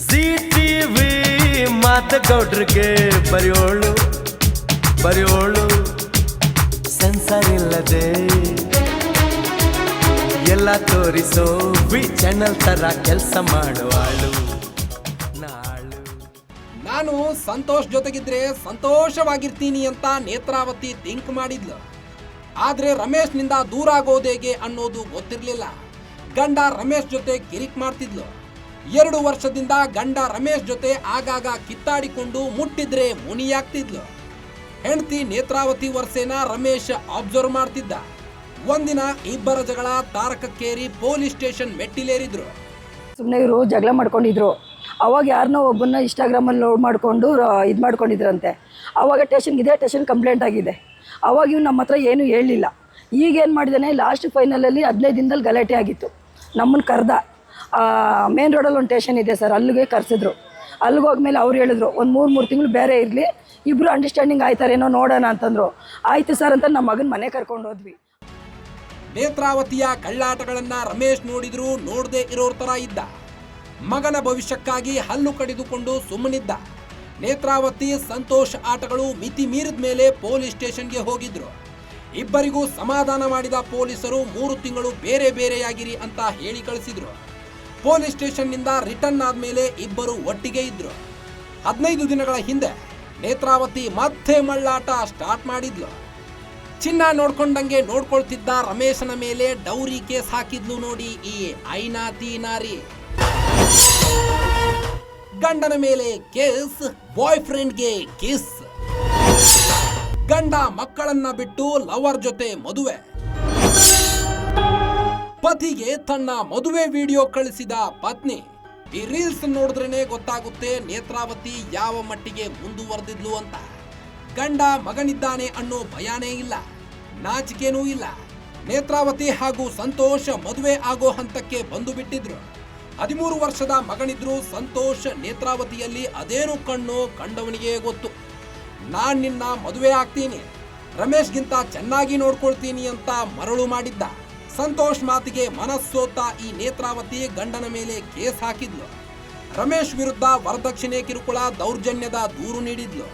ಸಿ ಟಿ ವಿ ಮಾತಗೌಡ್ರಿಗೆ ಬರೆಯೋಳು. ಬರೆಯೋಳು. ಸೆನ್ಸರ್ ಇಲ್ಲದೆ ಎಲ್ಲ ತೋರಿಸೋ ವಿ ಚಾನಲ್ ತರ ಕೆಲಸ ಮಾಡುವಾಳು. ನಾಳು. ನಾನು ಸಂತೋಷ್ ಜೊತೆಗಿದ್ರೆ ಸಂತೋಷವಾಗಿರ್ತೀನಿ ಅಂತ ನೇತ್ರಾವತಿ ಥಿಂಕ್ ಮಾಡಿದ್ಲು. ಆದ್ರೆ ರಮೇಶ್ನಿಂದ ದೂರ ಆಗೋದೇಗೆ ಅನ್ನೋದು ಗೊತ್ತಿರ್ಲಿಲ್ಲ. ಗಂಡ ರಮೇಶ್ ಜೊತೆ ಕಿರಿಕ್ ಮಾಡ್ತಿದ್ಲು. ಎರಡು ವರ್ಷದಿಂದ ಗಂಡ ರಮೇಶ್ ಜೊತೆ ಆಗಾಗ ಕಿತ್ತಾಡಿಕೊಂಡು ಮುಟ್ಟಿದ್ರೆ ಮುನಿಯಾಗ್ತಿದ್ಲು ಹೆಂಡತಿ ನೇತ್ರಾವತಿ ವರ್ಷೇನ ರಮೇಶ್ ಅಬ್ಸರ್ವ್ ಮಾಡ್ತಿದ್ದ. ಒಂದಿನ ಇಬ್ಬರ ಜಗಳ ತಾರಕಕ್ಕೇರಿ ಪೊಲೀಸ್ ಸ್ಟೇಷನ್ ಮೆಟ್ಟಿಲೇರಿದ್ರು. ಸುಮ್ಮನೆ ಇವರು ಜಗಳ ಮಾಡ್ಕೊಂಡಿದ್ರು. ಅವಾಗ ಯಾರನ್ನೋ ಒಬ್ಬನ್ನ ಇನ್ಸ್ಟಾಗ್ರಾಮಲ್ಲಿ ಲೋಡ್ ಮಾಡಿಕೊಂಡು ಇದು ಮಾಡ್ಕೊಂಡಿದ್ರಂತೆ. ಅವಾಗ ಟೇಷನ್ಗೆ ಇದೆ ಟೇಷನ್ ಕಂಪ್ಲೇಂಟ್ ಆಗಿದೆ. ಅವಾಗ ಇವ್ನು ನಮ್ಮ ಹತ್ರ ಏನೂ ಹೇಳಲಿಲ್ಲ ಈಗ ಏನು ಮಾಡಿದ್ದಾನೆ ಲಾಸ್ಟ್ ಫೈನಲಲ್ಲಿ ಹದಿನೈದು ದಿನದಲ್ಲಿ ಗಲಾಟೆ ಆಗಿತ್ತು. ನಮ್ಮನ್ನು ಕರೆದ. ಮೇನ್ ರೋಡಲ್ಲಿ ಒಂದು ಟೇಷನ್ ಇದೆ ಸರ್, ಅಲ್ಲಿಗೆ ಕರೆಸಿದ್ರು. ಅಲ್ಲಿಗೆ ಹೋಗ್ಮೇಲೆ ಅವ್ರು ಹೇಳಿದ್ರು, ಒಂದು ಮೂರು ಮೂರು ತಿಂಗಳು ಬೇರೆ ಇರಲಿ ಇಬ್ಬರು ಅಂಡರ್ಸ್ಟ್ಯಾಂಡಿಂಗ್ ಆಯ್ತಾರೇನೋ ನೋಡೋಣ ಅಂತಂದರು. ಆಯ್ತು ಸರ್ ಅಂತ ನಮ್ಮ ಮಗನ ಮನೆ ಕರ್ಕೊಂಡು ಹೋದ್ವಿ. ನೇತ್ರಾವತಿಯ ಕಳ್ಳಾಟಗಳನ್ನು ರಮೇಶ್ ನೋಡಿದ್ರು ನೋಡದೆ ಇರೋರ್ ತರ ಇದ್ದ. ಮಗನ ಭವಿಷ್ಯಕ್ಕಾಗಿ ಹಲ್ಲು ಕಡಿದುಕೊಂಡು ಸುಮ್ಮನಿದ್ದ. ನೇತ್ರಾವತಿ ಸಂತೋಷ್ ಆಟಗಳು ಮಿತಿ ಮೀರಿದ ಮೇಲೆ ಪೊಲೀಸ್ ಸ್ಟೇಷನ್ಗೆ ಹೋಗಿದ್ರು. ಇಬ್ಬರಿಗೂ ಸಮಾಧಾನ ಮಾಡಿದ ಪೊಲೀಸರು ಮೂರು ತಿಂಗಳು ಬೇರೆ ಬೇರೆಯಾಗಿರಿ ಅಂತ ಹೇಳಿ ಕಳಿಸಿದ್ರು. ಪೊಲೀಸ್ ಸ್ಟೇಷನ್ನಿಂದ ರಿಟರ್ನ್ ಆದಮೇಲೆ ಇಬ್ಬರು ಒಟ್ಟಿಗೆ ಇದ್ರು. ಹದಿನೈದು ದಿನಗಳ ಹಿಂದೆ ನೇತ್ರಾವತಿ ಮತ್ತೆ ಮಳ್ಳಾಟ ಸ್ಟಾರ್ಟ್ ಮಾಡಿದ್ಲು. ಚಿನ್ನ ನೋಡ್ಕೊಂಡಂಗೆ ನೋಡ್ಕೊಳ್ತಿದ್ದ ರಮೇಶನ ಮೇಲೆ ಡೌರಿ ಕೇಸ್ ಹಾಕಿದ್ಲು ನೋಡಿ ಈ ಐನಾತಿ ನಾರಿ ಗಂಡನ ಮೇಲೆ ಕೇಸ್ ಬಾಯ್ ಫ್ರೆಂಡ್ಗೆ ಕಿಸ್. ಗಂಡ ಮಕ್ಕಳನ್ನ ಬಿಟ್ಟು ಲವರ್ ಜೊತೆ ಮದುವೆ. ಪತಿಗೆ ತನ್ನ ಮದುವೆ ವಿಡಿಯೋ ಕಳಿಸಿದ ಪತ್ನಿ. ಈ ರೀಲ್ಸ್ ನೋಡಿದ್ರೇನೆ ಗೊತ್ತಾಗುತ್ತೆ ನೇತ್ರಾವತಿ ಯಾವ ಮಟ್ಟಿಗೆ ಮುಂದುವರೆದಿದ್ಲು ಅಂತ. ಗಂಡ ಮಗನಿದ್ದಾನೆ ಅನ್ನೋ ಭಯಾನೇ ಇಲ್ಲ. ನಾಚಿಕೆನೂ ಇಲ್ಲ. ನೇತ್ರಾವತಿ ಹಾಗೂ ಸಂತೋಷ ಮದುವೆ ಆಗೋ ಹಂತಕ್ಕೆ ಬಂದು ಬಿಟ್ಟಿದ್ರು ಹದಿಮೂರು ವರ್ಷದ ಮಗನಿದ್ರು ಸಂತೋಷ್ ನೇತ್ರಾವತಿಯಲ್ಲಿ ಅದೇನು ಕಣ್ಣು ಕಂಡವನಿಗೆ ಗೊತ್ತು. ನಾನ್ ನಿನ್ನ ಮದುವೆ ಆಗ್ತೀನಿ. ರಮೇಶ್ಗಿಂತ ಚೆನ್ನಾಗಿ ನೋಡ್ಕೊಳ್ತೀನಿ ಅಂತ ಮರಳು ಮಾಡಿದ್ದ. ಸಂತೋಷ್ ಮಾತಿಗೆ ಮನಸ್ಸೋತ ಈ ನೇತ್ರಾವತಿ ಗಂಡನ ಮೇಲೆ ಕೇಸ್ ಹಾಕಿದ್ಲು. ರಮೇಶ್ ವಿರುದ್ಧ ವರದಕ್ಷಿಣೆ ಕಿರುಕುಳ ದೌರ್ಜನ್ಯದ ದೂರು ನೀಡಿದ್ಲು.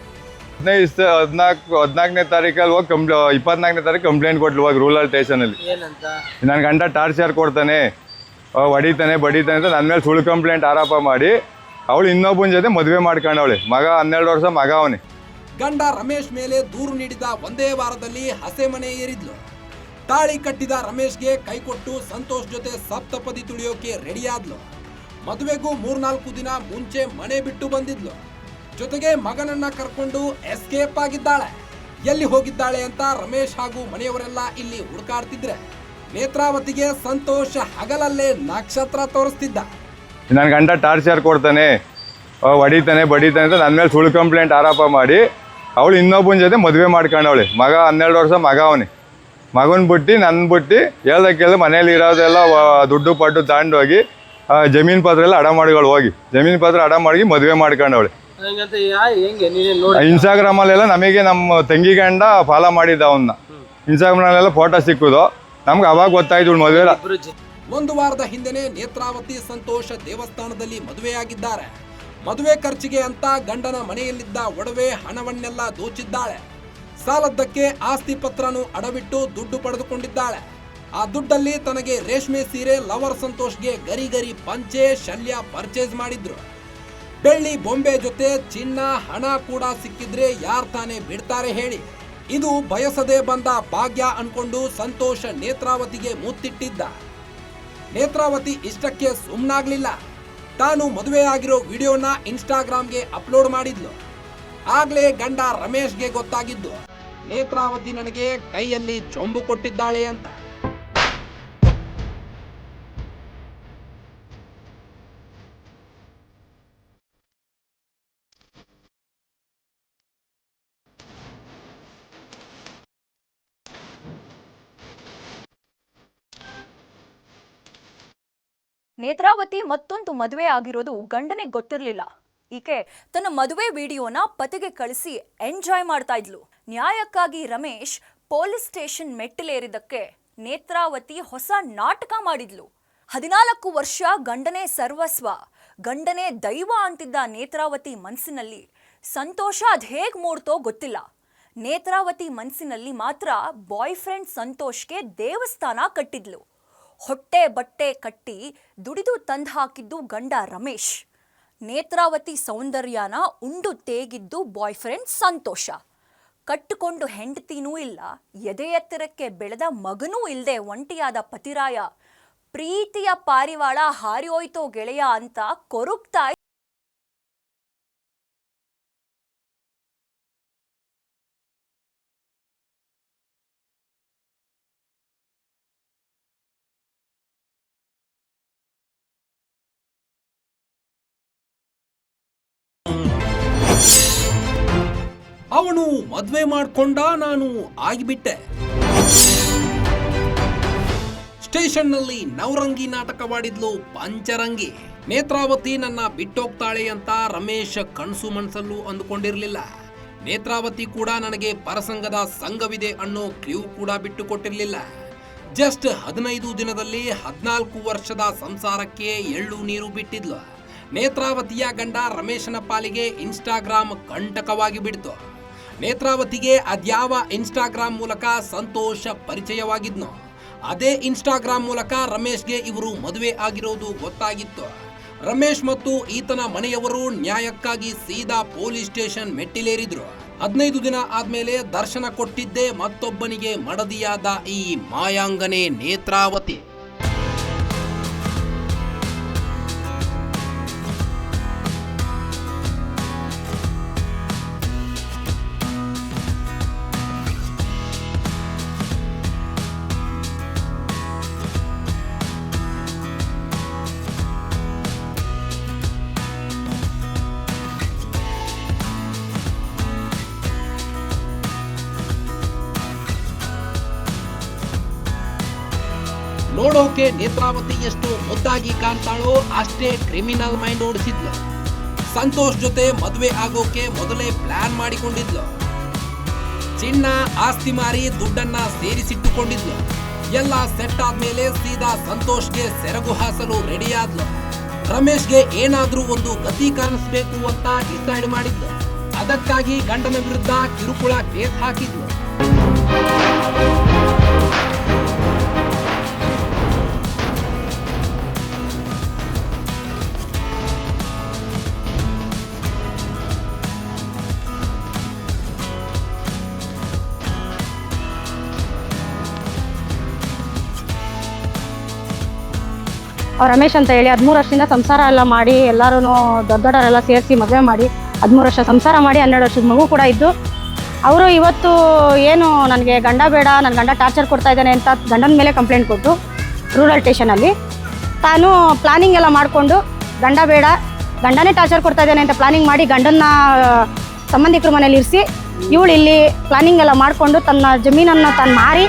ಹದಿನೈದು ಹದಿನಾಲ್ಕು ಹದಿನಾಲ್ಕನೇ ತಾರೀಕಲ್ಲಿ ಹೋಗಿ ಕಂಪ್ಲೇ ಇಪ್ಪತ್ನಾಲ್ಕನೇ ತಾರೀಕು ಕಂಪ್ಲೇಂಟ್ ಕೊಟ್ಲು ಇವಾಗ ರೂರಲ್ ಸ್ಟೇಷನಲ್ಲಿ ಏನಂತ? ನನ್ನ ಗಂಡ ಟಾರ್ಚರ್ ಕೊಡ್ತಾನೆ. ಹೊಡಿತಾನೆ ಬಡಿತಾನೆ ಅಂತ ನನ್ನ ಮೇಲೆ ಸುಳ್ಳು ಕಂಪ್ಲೇಂಟ್ ಆರೋಪ ಮಾಡಿ ಅವಳು ಇನ್ನೊಬ್ಬನ ಜೊತೆ ಮದುವೆ ಮಾಡ್ಕೊಂಡವಳೆ. ಮಗ ಹನ್ನೆರಡು ವರ್ಷ ಮಗ ಅವನೇ. ಗಂಡ ರಮೇಶ್ ಮೇಲೆ ದೂರು ನೀಡಿದ ಒಂದೇ ವಾರದಲ್ಲಿ ಹಸೆ ಮನೆ ಏರಿದ್ಲು. ತಾಳಿ ಕಟ್ಟಿದ ರಮೇಶ್ಗೆ ಕೈಕೊಟ್ಟು ಸಂತೋಷ್ ಜೊತೆ ಸಪ್ತಪದಿ ತುಳಿಯೋಕೆ ರೆಡಿಯಾದ್ಲು. ಮದುವೆಗೂ ಮೂರ್ನಾಲ್ಕು ದಿನ ಮುಂಚೆ ಮನೆ ಬಿಟ್ಟು ಬಂದಿದ್ಲು. ಜೊತೆಗೆ ಮಗನನ್ನ ಕರ್ಕೊಂಡು ಎಸ್ಕೇಪ್ ಆಗಿದ್ದಾಳೆ. ಎಲ್ಲಿ ಹೋಗಿದ್ದಾಳೆ ಅಂತ ರಮೇಶ್ ಹಾಗೂ ಮನೆಯವರೆಲ್ಲ ಇಲ್ಲಿ ಹುಡುಕಾಡ್ತಿದ್ರೆ. ನೇತ್ರಾವತಿಗೆ ಸಂತೋಷ ಹಗಲಲ್ಲೇ ನಕ್ಷತ್ರ ತೋರಿಸ್ತಿದ್ದ. ನನ್ನ ಗಂಡ ಟಾರ್ಚರ್ ಕೊಡ್ತಾನೆ. ಹೊಡಿತಾನೆ, ಬಡಿತಾನೆ ಅಂತ ನನ್ನ ಮೇಲೆ ಸುಳ್ಳು ಕಂಪ್ಲೇಂಟ್ ಆರೋಪ ಮಾಡಿ ಅವಳು ಇನ್ನೊಬ್ಬನ ಜೊತೆ ಮದುವೆ ಮಾಡ್ಕೊಂಡವಳೆ. ಮಗ ಹನ್ನೆರಡು ವರ್ಷ ಮಗ ಅವನೇ. ಮಗನ ಬಿಟ್ಟು ನನ್ನ ಬಿಟ್ಟು ಹೇಳ್ದಕ್ಕೆಲ್ಲ ಮನೇಲಿ ಇರೋದೆಲ್ಲ ದುಡ್ಡು ದುಡ್ಡು ಪಟ್ಟು ತಗೊಂಡೋಗಿ ಜಮೀನು ಪತ್ರ ಎಲ್ಲ ಅಡ ಮಾಡಿಗಳು ಹೋಗಿ. ಜಮೀನು ಪತ್ರ ಅಡ ಮಾಡಿ ಮದುವೆ ಮಾಡ್ಕೊಂಡವಳೆ. ಹಂಗಂತ ಯಾ ಹೆಂಗೆ? ನೀನೇ ನೋಡಿ ಇನ್ಸ್ಟಾಗ್ರಾಮಲ್ಲೆಲ್ಲ ನಮಗೆ ನಮ್ಮ ತಂಗಿ ಗಂಡ ಫಾಲೋ ಮಾಡಿದ್ದ ಅವನ್ನ ಇನ್ಸ್ಟಾಗ್ರಾಮಲ್ಲೆಲ್ಲ ಫೋಟೋ ಸಿಕ್ಕುದು ನಮ್ಗೆ ಅವಾಗ ಗೊತ್ತಾಯ್ತು ಮದುವೆ ಒಂದು ವಾರದ ಹಿಂದೆನೆ ನೇತ್ರಾವತಿ ಸಂತೋಷ ದೇವಸ್ಥಾನದಲ್ಲಿ ಮದುವೆಯಾಗಿದ್ದಾರೆ. ಮದುವೆ ಖರ್ಚಿಗೆ ಅಂತ ಗಂಡನ ಮನೆಯಲ್ಲಿದ್ದ ಒಡವೆ ಹಣವನ್ನೆಲ್ಲ ದೋಚಿದ್ದಾಳೆ. ಸಾಲದ್ದಕ್ಕೆ ಆಸ್ತಿ ಪತ್ರನು ಅಡವಿಟ್ಟು ದುಡ್ಡು ಪಡೆದುಕೊಂಡಿದ್ದಾಳೆ. ಆ ದುಡ್ಡಲ್ಲಿ ತನಗೆ ರೇಷ್ಮೆ ಸೀರೆ ಲವರ್ ಸಂತೋಷ್ಗೆ ಗರಿ ಗರಿ ಪಂಚೆ, ಶಲ್ಯ ಪರ್ಚೇಸ್ ಮಾಡಿದ್ರು. ಬೆಳ್ಳಿ ಬೊಂಬೆ ಜೊತೆ ಚಿನ್ನ, ಹಣ ಕೂಡ ಸಿಕ್ಕಿದ್ರೆ ಯಾರ್ ತಾನೇ ಬಿಡ್ತಾರೆ ಹೇಳಿ. ಇದು ಬಯಸದೆ ಬಂದ ಭಾಗ್ಯ ಅನ್ಕೊಂಡು ಸಂತೋಷ ನೇತ್ರಾವತಿಗೆ ಮುತ್ತಿಟ್ಟಿದ್ದ. ನೇತ್ರಾವತಿ ಇಷ್ಟಕ್ಕೆ ಸುಮ್ಮನಾಗ್ಲಿಲ್ಲ ತಾನು ಮದುವೆಯಾಗಿರೋ ವಿಡಿಯೋನ ಇನ್ಸ್ಟಾಗ್ರಾಮ್ಗೆ ಅಪ್ಲೋಡ್ ಮಾಡಿದ್ಲು. ಆಗ್ಲೇ ಗಂಡ ರಮೇಶ್ಗೆ ಗೊತ್ತಾಗಿದ್ದು, ನೇತ್ರಾವತಿ ನನಗೆ ಕೈಯಲ್ಲಿ ಚೊಂಬು ಕೊಟ್ಟಿದ್ದಾಳೆ ಅಂತ. ನೇತ್ರಾವತಿ ಮತ್ತೊಂದು ಮದುವೆ ಆಗಿರೋದು ಗಂಡನಿಗೆ ಗೊತ್ತಿರಲಿಲ್ಲ. ಈಕೆ ತನ್ನ ಮದುವೆ ವಿಡಿಯೋನ ಪತಿಗೆ ಕಳಿಸಿ ಎಂಜಾಯ್ ಮಾಡ್ತಾ ಇದ್ಲು. ನ್ಯಾಯಕ್ಕಾಗಿ ರಮೇಶ್ ಪೊಲೀಸ್ ಸ್ಟೇಷನ್ ಮೆಟ್ಟಿಲೇರಿದ್ದಕ್ಕೆ ನೇತ್ರಾವತಿ ಹೊಸ ನಾಟಕ ಮಾಡಿದ್ಲು. ಹದಿನಾಲ್ಕು ವರ್ಷ ಗಂಡನೇ ಸರ್ವಸ್ವ, ಗಂಡನೇ ದೈವ ಅಂತಿದ್ದ ನೇತ್ರಾವತಿ ಮನಸ್ಸಿನಲ್ಲಿ ಸಂತೋಷ ಅದು ಹೇಗೆ ಮೂಡ್ತೋ ಗೊತ್ತಿಲ್ಲ. ನೇತ್ರಾವತಿ ಮನಸ್ಸಿನಲ್ಲಿ ಮಾತ್ರ ಬಾಯ್ ಫ್ರೆಂಡ್ ಸಂತೋಷ್ಗೆ ದೇವಸ್ಥಾನ ಕಟ್ಟಿದ್ಲು. ಹೊಟ್ಟೆ ಬಟ್ಟೆ ಕಟ್ಟಿ ದುಡಿದು ತಂದು ಹಾಕಿದ್ದು ಗಂಡ ರಮೇಶ್. ನೇತ್ರಾವತಿ ಸೌಂದರ್ಯನ ಉಂಡು ತೇಗಿದ್ದು ಬಾಯ್ ಫ್ರೆಂಡ್ ಸಂತೋಷ. ಕಟ್ಟಿಕೊಂಡು ಹೆಂಡತಿನೂ ಇಲ್ಲ ಎದೆ ಎತ್ತರಕ್ಕೆ ಬೆಳೆದ ಮಗನೂ ಇಲ್ಲದೆ ಒಂಟಿಯಾದ ಪತಿರಾಯ. ಪ್ರೀತಿಯ ಪಾರಿವಾಳ ಹಾರಿ ಹೋಯ್ತೋ ಗೆಳೆಯ ಅಂತ ಕೊರುಗ್ತಾ ಅವನು ಮದುವೆ ಮಾಡ್ಕೊಂಡ ನಾನು ಆಗಿಬಿಟ್ಟೆ. ಸ್ಟೇಷನ್ನಲ್ಲಿ ನವರಂಗಿ ನಾಟಕವಾಡಿದ್ಲು ಪಂಚರಂಗಿ. ನೇತ್ರಾವತಿ ನನ್ನ ಬಿಟ್ಟೋಗ್ತಾಳೆ ಅಂತ ರಮೇಶ್ ಕಣಸು ಮನಸಲ್ಲೂ ಅಂದುಕೊಂಡಿರಲಿಲ್ಲ. ನೇತ್ರಾವತಿ ಕೂಡ ನನಗೆ ಪರಸಂಗದ ಸಂಘವಿದೆ ಅನ್ನೋ ಕ್ಲೂ ಕೂಡ ಬಿಟ್ಟು ಕೊಟ್ಟಿರ್ಲಿಲ್ಲ ಜಸ್ಟ್ ಹದಿನೈದು ದಿನದಲ್ಲಿ ಹದಿನಾಲ್ಕು ವರ್ಷದ ಸಂಸಾರಕ್ಕೆ ಎಳ್ಳು ನೀರು ಬಿಟ್ಟಿದ್ಲು. ನೇತ್ರಾವತಿಯ ಗಂಡ ರಮೇಶನ ಪಾಲಿಗೆ ಇನ್ಸ್ಟಾಗ್ರಾಮ್ ಕಂಟಕವಾಗಿ ಬಿಡ್ತು. ನೇತ್ರಾವತಿಗೆ ಅದ್ಯಾವ ಇನ್ಸ್ಟಾಗ್ರಾಮ್ ಮೂಲಕ ಸಂತೋಷ ಪರಿಚಯವಾಗಿದ್ನೋ, ಅದೇ ಇನ್ಸ್ಟಾಗ್ರಾಮ್ ಮೂಲಕ ರಮೇಶ್ಗೆ ಇವರು ಮದುವೆ ಆಗಿರೋದು ಗೊತ್ತಾಗಿತ್ತು. ರಮೇಶ್ ಮತ್ತು ಈತನ ಮನೆಯವರು ನ್ಯಾಯಕ್ಕಾಗಿ ಸೀದಾ ಪೊಲೀಸ್ ಸ್ಟೇಷನ್ ಮೆಟ್ಟಿಲೇರಿದ್ರು. ಹದಿನೈದು ದಿನ ಆದ್ಮೇಲೆ ದರ್ಶನ ಕೊಟ್ಟಿದ್ದೇ ಮತ್ತೊಬ್ಬನಿಗೆ ಮಡದಿಯಾದ ಈ ಮಾಯಾಂಗನೆ ನೇತ್ರಾವತಿ. ನೋಡೋಕೆ ನೇತ್ರಾವತಿ ಎಷ್ಟು ಮುದ್ದಾಗಿ ಕಾಣ್ತಾಳೋ ಅಷ್ಟೇ ಕ್ರಿಮಿನಲ್ ಮೈಂಡ್ ಓಡಿಸಿದ್ಲು. ಸಂತೋಷ್ ಜೊತೆ ಮದುವೆ ಆಗೋಕೆ ಮೊದಲೇ ಪ್ಲಾನ್ ಮಾಡಿಕೊಂಡಿದ್ಲು. ಚಿನ್ನ ಆಸ್ತಿ ಮಾರಿ ದುಡ್ಡನ್ನ ಸೇರಿಸಿಟ್ಟುಕೊಂಡಿದ್ಲು. ಎಲ್ಲ ಸೆಟ್ ಆದ್ಮೇಲೆ ಸೀದಾ ಸಂತೋಷ್ಗೆ ಸೆರಗು ಹಾಸಲು ರೆಡಿಯಾದ್ಲು ರಮೇಶ್ಗೆ ಏನಾದ್ರೂ ಒಂದು ಗತಿ ಕಾಣಿಸ್ಬೇಕು ಅಂತ ಡಿಸೈಡ್ ಮಾಡಿದ್ಲು. ಅದಕ್ಕಾಗಿ ಗಂಡನ ವಿರುದ್ಧ ಕಿರುಕುಳ ಕೇಸ್ ಹಾಕಿದ್ಲು. ರಮೇಶ್ ಅಂತ ಹೇಳಿ ಹದಿಮೂರು ವರ್ಷದಿಂದ ಸಂಸಾರ ಎಲ್ಲ ಮಾಡಿ ಎಲ್ಲರೂ ದೊಡ್ಡ ದೊಡ್ಡವರೆಲ್ಲ ಸೇರಿಸಿ ಮದುವೆ ಮಾಡಿ ಹದಿಮೂರು ವರ್ಷ ಸಂಸಾರ ಮಾಡಿ ಹನ್ನೆರಡು ವರ್ಷದ ಮಗು ಕೂಡ ಇದ್ದು, ಅವರು ಇವತ್ತು ಏನು ನನಗೆ ಗಂಡ ಬೇಡ ನನ್ನ ಗಂಡ ಟಾರ್ಚರ್ ಕೊಡ್ತಾ ಇದ್ದಾನೆ ಅಂತ ಗಂಡನ ಮೇಲೆ ಕಂಪ್ಲೇಂಟ್ ಕೊಟ್ಟು ರೂರಲ್ ಸ್ಟೇಷನಲ್ಲಿ ತಾನು ಪ್ಲಾನಿಂಗ್ ಎಲ್ಲ ಮಾಡಿಕೊಂಡು ಗಂಡ ಬೇಡ, ಗಂಡನೇ ಟಾರ್ಚರ್ ಕೊಡ್ತಾ ಇದ್ದಾನೆ ಅಂತ ಪ್ಲಾನಿಂಗ್ ಮಾಡಿ ಗಂಡನ್ನ ಸಂಬಂಧಿಕರ ಮನೇಲಿ ಇರಿಸಿ ಇವಳು ಇಲ್ಲಿ ಪ್ಲಾನಿಂಗ್ ಎಲ್ಲ ಮಾಡಿಕೊಂಡು ತನ್ನ ಜಮೀನನ್ನು ತಾನು ಮಾರಿ,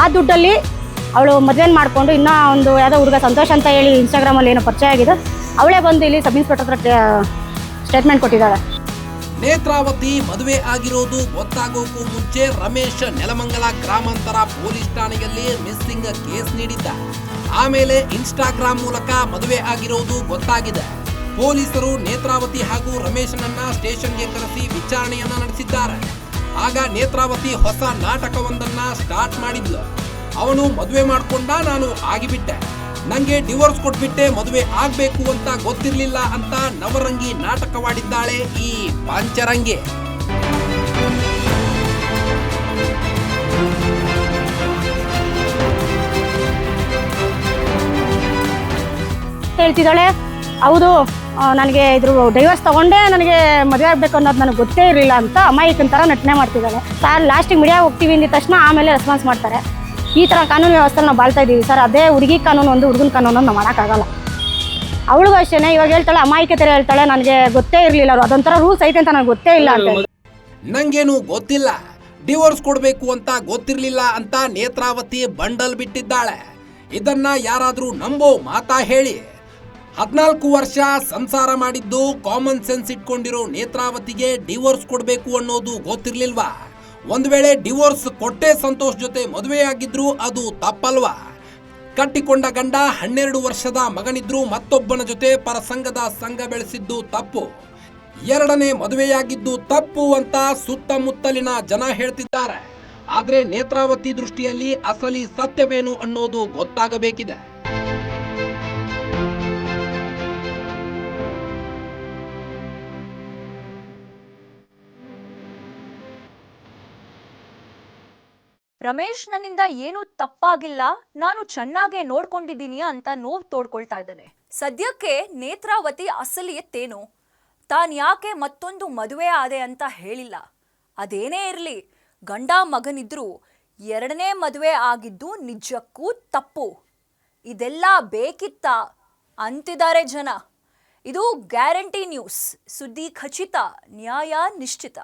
ಆ ದುಡ್ಡಲ್ಲಿ ಅವಳು ಮದುವೆ ಮಾಡಿಕೊಂಡು ಇನ್ನೂ ಒಂದು ಯಾವುದೋ ಹುಡುಗ ಸಂತೋಷ್ ಅಂತ ಹೇಳಿ ಇನ್ಸ್ಟಾಗ್ರಾಮಲ್ಲಿ ಏನೋ ಪರಿಚಯ ಆಗಿದೆ. ಅವಳೇ ಬಂದು ಇಲ್ಲಿ ಸಬ್ ಇನ್ಸ್ಪೆಕ್ಟರ್ ಹತ್ರ ಸ್ಟೇಟ್ಮೆಂಟ್ ಕೊಟ್ಟಿದ್ದಾಳೆ. ನೇತ್ರಾವತಿ ಮದುವೆ ಆಗಿರೋದು ಗೊತ್ತಾಗೋಕ್ಕೂ ಮುಂಚೆ ರಮೇಶ್ ನೆಲಮಂಗಲ ಗ್ರಾಮಾಂತರ ಪೊಲೀಸ್ ಠಾಣೆಯಲ್ಲಿ ಮಿಸ್ಸಿಂಗ್ ಕೇಸ್ ನೀಡಿದ್ದ. ಆಮೇಲೆ ಇನ್ಸ್ಟಾಗ್ರಾಮ್ ಮೂಲಕ ಮದುವೆ ಆಗಿರೋದು ಗೊತ್ತಾಗಿದೆ. ಪೊಲೀಸರು ನೇತ್ರಾವತಿ ಹಾಗೂ ರಮೇಶನನ್ನ ಸ್ಟೇಷನ್ಗೆ ಕರೆಸಿ ವಿಚಾರಣೆಯನ್ನ ನಡೆಸಿದ್ದಾರೆ. ಆಗ ನೇತ್ರಾವತಿ ಹೊಸ ನಾಟಕವೊಂದನ್ನ ಸ್ಟಾರ್ಟ್ ಮಾಡಿದ್ಲು. ಅವನು ಮದುವೆ ಮಾಡ್ಕೊಂಡ ನಾನು ಆಗಿಬಿಟ್ಟೆ. ನಂಗೆ ಡಿವೋರ್ಸ್ ಕೊಟ್ಬಿಟ್ಟೆ ಮದುವೆ ಆಗ್ಬೇಕು ಅಂತ ಗೊತ್ತಿರ್ಲಿಲ್ಲ ಅಂತ ನವರಂಗಿ ನಾಟಕವಾಡಿದ್ದಾಳೆ ಈ ಪಾಂಚರಂಗಿ. ಹೇಳ್ತಿದ್ದಾಳೆ, ಹೌದು ನನಗೆ ಇದ್ರ ಡೈವರ್ಸ್ ತಗೊಂಡೇ, ನನಗೆ ಮದುವೆ ಆಗಬೇಕು ಅನ್ನೋದು ನನಗೆ ಗೊತ್ತೇ ಇರಲಿಲ್ಲ ಅಂತ ಅಮಾಯಕನ ಥರ ನಟನೆ ಮಾಡ್ತಿದ್ದಾಳೆ. ಸಾರ್ ಲಾಸ್ಟಿಗೆ ಮೀಡಿಯಾ ಹೋಗ್ತೀವಿ ಅಂದಿದ ತಕ್ಷಣ ಆಮೇಲೆ ರೆಸ್ಪಾನ್ಸ್ ಮಾಡ್ತಾರೆ. ಈ ಥರ ಕಾನೂನು ವ್ಯವಸ್ಥೆ ನಾವು ಬಾಳ್ತಾ ಇದ್ದೀವಿ ಸರ್, ಅದೇ ಹುಡುಗಿ ಕಾನೂನು ಒಂದು ಹುಡುಗನ ಕಾನೂನು ನಾವು ಮಾಡೋಕ್ಕಾಗಲ್ಲ. ಅವಳಿಗೂ ಅಷ್ಟೇ ಇವಾಗ ಹೇಳ್ತಾಳೆ ಅಮಾಯಕ ಥರ ಹೇಳ್ತಾಳೆ, ನನಗೆ ಗೊತ್ತೇ ಇರಲಿಲ್ಲ ಅದೊಂಥರ ರೂಲ್ಸ್ ಐತೆ ಅಂತ ನನಗೆ ಗೊತ್ತೇ ಇಲ್ಲ ಅಂತ ನಂಗೇನು ಗೊತ್ತಿಲ್ಲ. ಡಿವೋರ್ಸ್ ಕೊಡಬೇಕು ಅಂತ ಗೊತ್ತಿರಲಿಲ್ಲ ಅಂತ ನೇತ್ರಾವತಿ ಬಂಡಲ್ ಬಿಟ್ಟಿದ್ದಾಳೆ. ಇದನ್ನ ಯಾರಾದರೂ ನಂಬೋ ಮಾತಾ ಹೇಳಿ. ಹದ್ನಾಲ್ಕು ವರ್ಷ ಸಂಸಾರ ಮಾಡಿದ್ದು ಕಾಮನ್ ಸೆನ್ಸ್ ಇಟ್ಕೊಂಡಿರೋ ನೇತ್ರಾವತಿಗೆ ಡಿವೋರ್ಸ್ ಕೊಡಬೇಕು ಅನ್ನೋದು ಗೊತ್ತಿರ್ಲಿಲ್ವಾ? ಒಂದ್ ವೇಳೆ ಡಿವೋರ್ಸ್ ಕೊಟ್ಟೆ ಸಂತೋಷ್ ಜೊತೆ ಮದುವೆಯಾಗಿದ್ರು ಅದು ತಪ್ಪಲ್ವಾ? ಕಟ್ಟಿಕೊಂಡ ಗಂಡ ಹನ್ನೆರಡು ವರ್ಷದ ಮಗನಿದ್ರು ಮತ್ತೊಬ್ಬನ ಜೊತೆ ಪರಸಂಗದ ಸಂಘ ಬೆಳೆಸಿದ್ದು ತಪ್ಪು. ಎರಡನೇ ಮದುವೆಯಾಗಿದ್ದು ತಪ್ಪು ಅಂತ ಸುತ್ತಮುತ್ತಲಿನ ಜನ ಹೇಳ್ತಿದ್ದಾರೆ. ಆದರೆ ನೇತ್ರಾವತಿ ದೃಷ್ಟಿಯಲ್ಲಿ ಅಸಲಿ ಸತ್ಯವೇನು ಅನ್ನೋದು ಗೊತ್ತಾಗಬೇಕಿದೆ. ರಮೇಶ್ ನನ್ನಿಂದ ಏನೂ ತಪ್ಪಾಗಿಲ್ಲ, ನಾನು ಚೆನ್ನಾಗೇ ನೋಡ್ಕೊಂಡಿದ್ದೀನಿ ಅಂತ ನೋವು ತೋಡ್ಕೊಳ್ತಾ ಇದ್ದಾನೆ. ಸದ್ಯಕ್ಕೆ ನೇತ್ರಾವತಿ ಅಸಲಿ ಎತ್ತೇನು? ತಾನ್ ಯಾಕೆ ಮತ್ತೊಂದು ಮದುವೆ ಆದೆ ಅಂತ ಹೇಳಿಲ್ಲ? ಅದೇನೇ ಇರಲಿ, ಗಂಡ ಮಗನಿದ್ರು ಎರಡನೇ ಮದುವೆ ಆಗಿದ್ದು ನಿಜಕ್ಕೂ ತಪ್ಪು. ಇದೆಲ್ಲ ಬೇಕಿತ್ತ? ಅಂತಿದ್ದಾರೆ ಜನ. ಇದು ಗ್ಯಾರಂಟಿ ನ್ಯೂಸ್. ಸುದ್ದಿ ಖಚಿತ, ನ್ಯಾಯ ನಿಶ್ಚಿತ.